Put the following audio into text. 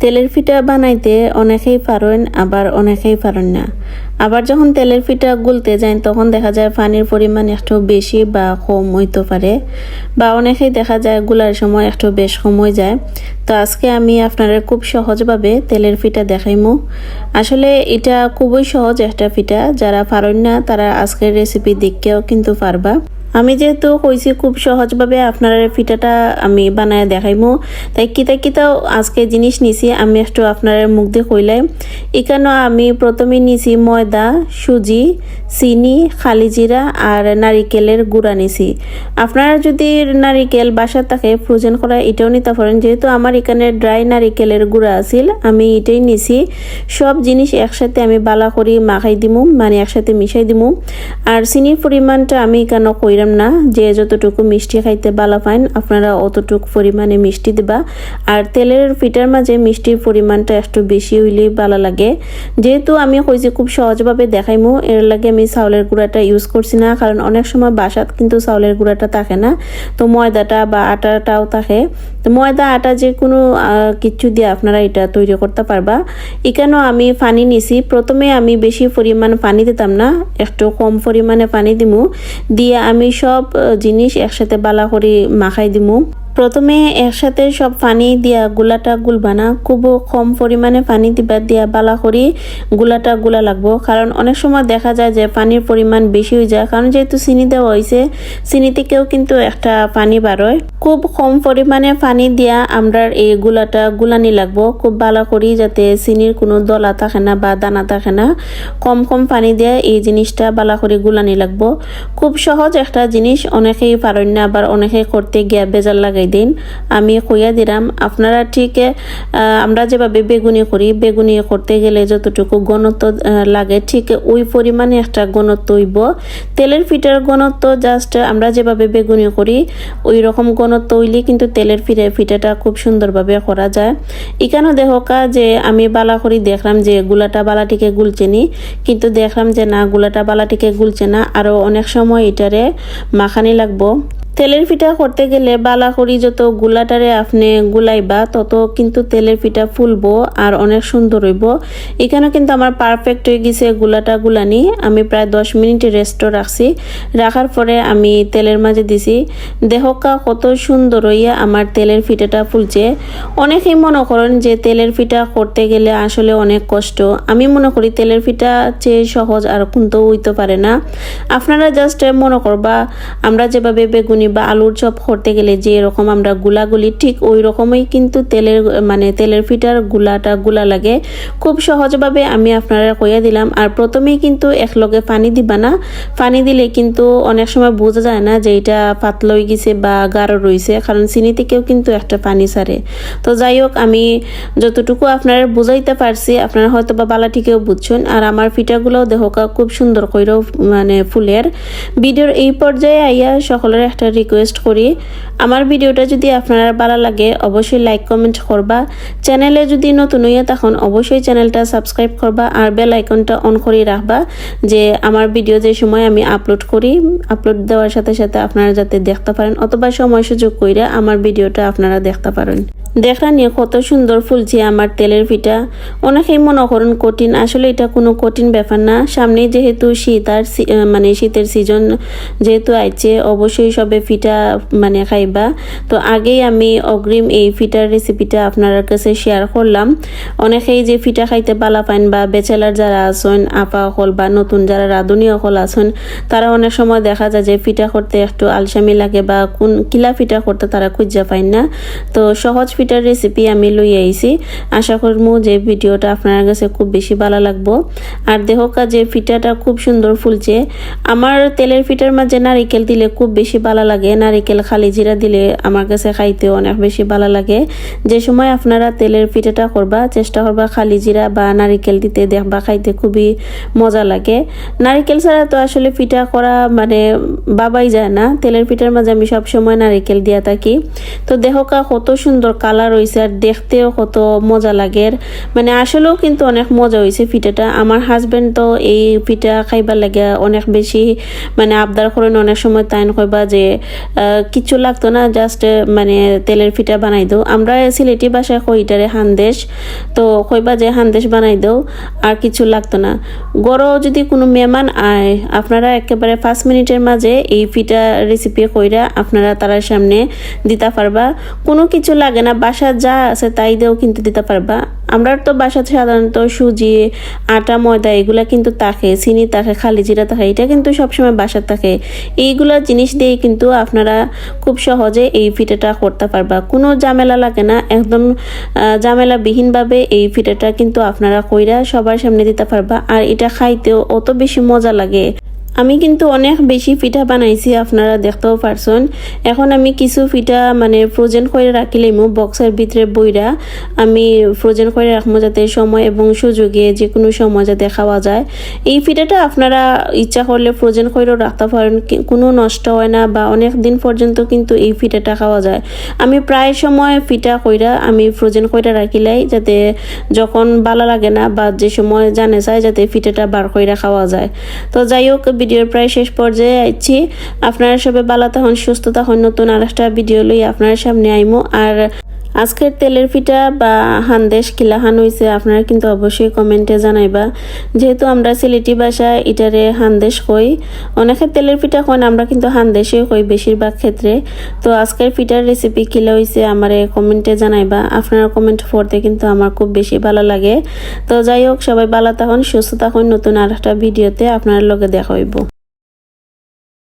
তেলের পিঠা বানাইতে অনেকেই পারেন, আবার অনেকেই পারেন না। আবার যখন তেলের পিঠা গুলতে যায়, তখন দেখা যায় পানির পরিমাণ একটু বেশি বা কম হইতে পারে বা অনেকেই দেখা যায়গুলার সময় একটু বেশ সময় যায়। তো আজকে আমি আপনারা খুব সহজভাবে তেলের পিঠা দেখাইমু। আসলে এটা খুবই সহজ একটা পিঠা যারা পারেন না, তারা আজকের রেসিপি দেখকেও কিন্তু পারবা। আমি যেহেতু কইছি খুব সহজভাবে আপনার পিঠাটা আমি বানায় দেখাইমু, তাই কিতা কিতাও আজকে জিনিস নিছি, আমি একটু আপনার মুখ দিয়ে কইলাই এখানে আমি প্রথমে নিছি ময়দা, সুজি, চিনি, খালি জিরা আর নারিকেলের গুঁড়া নিছি। আপনারা যদি নারিকেল বাসা থাকে ফ্রোজেন করা, এটাও নিতে পারেন। যেহেতু আমার এখানে ড্রাই নারিকেলের গুঁড়া আছিল, আমি এটাই নিছি। সব জিনিস একসাথে আমি বালা করি মাখাই দিমু মানে একসাথে মিশাই দিমু। আর চিনির পরিমাণটা আমি কেন কইরাম না। যে যতটুকু মিষ্টি খাইতে বালা পাইন, আপনারা অতটুকু পরিমাণে মিষ্টি দিবা। আর তেলের পিঠার মাঝে মিষ্টির পরিমাণটা একটু বেশি হইলে ভালো লাগে। যেহেতু আমি কইছি খুব সহজভাবে দেখাইমু, এর লাগে আমি চাউলের গুঁড়াটা ইউজ করছি না, কারণ অনেক সময় বাসাত কিন্তু চাউলের গুঁড়াটা থাকে না। তো ময়দাটা বা আটাটাও থাকে। তো ময়দা, আটা যে কোনো কিছু দিয়ে আপনারা এটা তৈরি করতে পারবা। এখানেও আমি পানি নিছি। প্রথমে আমি বেশি পরিমাণ পানি দিতাম না, একটু কম পরিমাণে পানি দিমু। দিয়ে আমি সব জিনিস একসাথে বালা করে মাখাই দিমু। প্রথমে একসাথে সব পানি দিয়া গুলাটা গুলবানা, খুব কম পরিমাণে পানি দিবা দিয়া বালা করি গুলাটা গুলা লাগবো। কারণ অনেক সময় দেখা যায় যে পানির পরিমাণ বেশি হয়ে যায়। কারণ যেহেতু চিনি দেওয়া হয়েছে চিনি থেকেও কিন্তু একটা পানি বারোয় খুব কম পরিমাণে পানি দিয়া আমরা এই গুলাটা গুলানি লাগবো। খুব ভালো করি যাতে চিনির কোনো দলা থাকে না বা দানা থাকে না, কম কম পানি দিয়ে এই জিনিসটা বালা করে গুলানি লাগবো। খুব সহজ একটা জিনিস, অনেকেই পারেন না আবার অনেকেই করতে গিয়া বেজার লাগাই দিন। আমি কইয়া দিলাম, আপনারা ঠিক আমরা যেভাবে বেগুনি করি, বেগুনি করতে গেলে যতটুকু ঘনত্ব লাগে, ঠিক ওই পরিমাণে একটা ঘনত্ব হইব। তেলের পিঠার ঘনত্ব জাস্ট আমরা যেভাবে বেগুনি করি ওই রকম ঘনত্ব হইলে কিন্তু তেলের পিঠে পিঠাটা খুব সুন্দরভাবে করা যায়। এখানে দেখোকা যে আমি বালা করি, দেখলাম যে গুলাটা বালাটিকে গুলছেনি কিন্তু দেখলাম যে না, গুলাটা বালাটিকে গুলছে না। আরও অনেক সময় এটারে মাখানি লাগবো। তেলের পিঠা করতে গেলে বালা করি যত গুলাটারে আপনি গুলাইবা, তত কিন্তু তেলের পিঠা ফুলবো আর অনেক সুন্দর হইব। এখানে কিন্তু আমার পারফেক্ট হয়ে গেছে গুলাটা গুলানি। আমি প্রায় দশ মিনিট রেস্ট রাখছি। রাখার পরে আমি তেলের মাঝে দিছি। দেহকা কত সুন্দর হইয়া আমার তেলের পিঠাটা ফুলছে। অনেকেই মনে করেন যে তেলের পিঠা করতে গেলে আসলে অনেক কষ্ট। আমি মনে করি তেলের পিঠা চেয়ে সহজ আর কিন্তু হইতে পারে না। আপনারা জাস্ট মনে করবা, আমরা যেভাবে বেগুনি বা আলুর চপ করতে গেলে যে এরকম আমরা গুলাগুলি, ঠিক ওই রকমই কিন্তু তেলের মানে তেলের ফিটার গুলাটা গুলা লাগে। খুব সহজভাবে আমি আপনারা কইয়া দিলাম। আর প্রথমেই কিন্তু একলগে পানি দিবা না। পানি দিলে কিন্তু অনেক সময় বোঝা যায় না যে এটা পাতলা হয়ে গেছে বা গাঢ় রয়েছে কারণ চিনি থেকেও কিন্তু একটা পানি ছাড়ে। তো যাই হোক, আমি যতটুকু আপনারা বুঝাইতে পারছি, আপনারা হয়তো বা বালা বালাটিকেও বুঝছেন। আর আমার ফিটাগুলোও দেহকা খুব সুন্দর কইরেও মানে ফুলের। ভিডিওর এই পর্যায়ে আইয়া সকলের একটা রিকোয়েস্ট করি। আমার ভিডিওটা যদি আপনারা ভালো লাগে, অবশ্যই লাইক কমেন্ট করবা। চ্যানেলে যদি নতুন হইয়া তখন অবশ্যই চ্যানেলটা সাবস্ক্রাইব করবা আর বেল আইকনটা অন করে রাখবা, যে আমার ভিডিও যে সময় আমি আপলোড করি আপলোড দেওয়ার সাথে সাথে আপনারা যাতে দেখতে পারেন, অথবা সময় সুযোগ কইরা আমার ভিডিওটা আপনারা দেখতে পারেন। দেখা নিয়ে কত সুন্দর ফুলছে আমার তেলের পিঠা। অনেকেই মনে করেন কঠিন, আসলে এটা কোনো কঠিন ব্যাপার না। সামনে যেহেতু শীত আর মানে শীতের সিজন যেহেতু আইছে, অবশ্যই সবে পিঠা মানে খাইবা। তো আগেই আমি অগ্রিম এই পিঠার রেসিপিটা আপনার কাছে শেয়ার করলাম। অনেকেই যে ফিটা খাইতে পালা পাইন বা বেচেলার যারা আছেন, আপা হল বা নতুন যারা রাঁধুনি হল আছেন, তারা অনেক সময় দেখা যায় যে ফিটা করতে একটু আলসামি লাগে বা কোন কিলা ফিটা করতে তারা খুঁজা পাইন না। তো সহজ পিঠার রেসিপি আমি লই আইছি। আশা করব যে ভিডিওটা আপনার কাছে খুব বেশি ভালো লাগবো। আর দেহকা যে পিঠাটা খুব সুন্দর ফুলছে। আমার তেলের পিঠার মাঝে নারিকেল দিলে খুব বেশি ভালো লাগে, নারিকেল খালি জিরা দিলে আমার কাছে খাইতে অনেক বেশি ভালো লাগে। যে সময় আপনারা তেলের পিঠাটা করবা, চেষ্টা করবা খালি জিরা বা নারিকেল দিতে, দেখবা খাইতে খুবই মজা লাগে। নারিকেল ছাড়া তো আসলে পিঠা করা মানে বাবাই যায় না। তেলের পিঠার মাঝে আমি সব সময় নারিকেল দিয়া থাকি। তো দেহকা কত সুন্দর কালার হয়েছে আর দেখতেও কত মজা লাগে। মানে আসলেও কিন্তু অনেক মজা হয়েছে পিঠাটা। আমার হাজবেন্ড তো এই পিঠা খাইবার লাগে অনেক বেশি মানে আবদার করেন, অনেক সময় তাইন কইবা যে কিছু লাগতো না জাস্ট মানে তেলের ফিটা বানাই দাও। আমরা সিলেটি বাসায় কইটারে হান্দেশ। তো কইবা যে হান্দেশ বানাই দাও, আর কিছু লাগতো না। গড়ও যদি কোনো মেহমান আয়, আপনারা একেবারে পাঁচ মিনিটের মাঝে এই ফিটা রেসিপি কইরা আপনারা তার সামনে দিতে পারবা। কোনো কিছু লাগে না, বাসা যা আছে তাই দিয়েও কিন্তু দিতে পারবা। আমরা তো বাসাতে সাধারণত সুজি, আটা, ময়দা এগুলা কিন্তু থাকে চিনি থাকে খালি জিরা থাকে এটা কিন্তু সবসময় বাসার থাকে। এইগুলা জিনিস দিয়ে কিন্তু আপনারা খুব সহজে এই পিঠেটা করতে পারবা। কোনো ঝামেলা লাগে না, একদম ঝামেলাবিহীনভাবে এই পিঠেটা কিন্তু আপনারা কইরা সবার সামনে দিতে পারবা। আর এটা খাইতেও অত বেশি মজা লাগে। আমি কিন্তু অনেক বেশি পিঠা বানাইছি, আপনারা দেখতেও পারছেন। এখন আমি কিছু পিঠা মানে ফ্রোজেন করে রাখিলাম বক্সের ভিতরে বইরা আমি ফ্রোজেন করে রাখব যাতে সময় এবং সুযোগে যে কোনো সময় যাতে খাওয়া যায়। এই পিঠাটা আপনারা ইচ্ছা করলে ফ্রোজেন করেও রাখতে পারেন কোনো নষ্ট হয় না বা অনেক দিন পর্যন্ত কিন্তু এই পিঠাটা খাওয়া যায়। আমি প্রায় সময় পিঠা কইরা আমি ফ্রোজেন কইরা রাখিলাই যাতে যখন ভালো লাগে না বা যে সময় জানে চায় যাতে পিঠাটা বার কইরা খাওয়া যায়। তো যাই হোক ভিডিওর প্রায় শেষ পর্যায়ে আইছি। আপনারা সবাই ভালো তখন সুস্থ তখন নতুন আরেকটা ভিডিও লই আপনার সামনে আইমো। আর আজকের তেলের পিঠা বা হান্দেশ কিলাহান হয়েছে আপনারা কিন্তু অবশ্যই কমেন্টে জানাইবা। যেহেতু আমরা সিলেটি ভাষায় এটারে হান্দেশ কই, অনেকে তেলের পিঠা কন, আমরা কিন্তু হান্দেশে কই বেশিরভাগ ক্ষেত্রে। তো আজকের পিঠার রেসিপি কিলা হয়েছে আমার কমেন্টে জানাইবা। আপনারা কমেন্ট পড়তে কিন্তু আমার খুব বেশি ভালো লাগে। তো যাই হোক, সবাই ভালো তখন সুস্থ তখন নতুন আর একটা ভিডিওতে আপনার লগে দেখা হইব।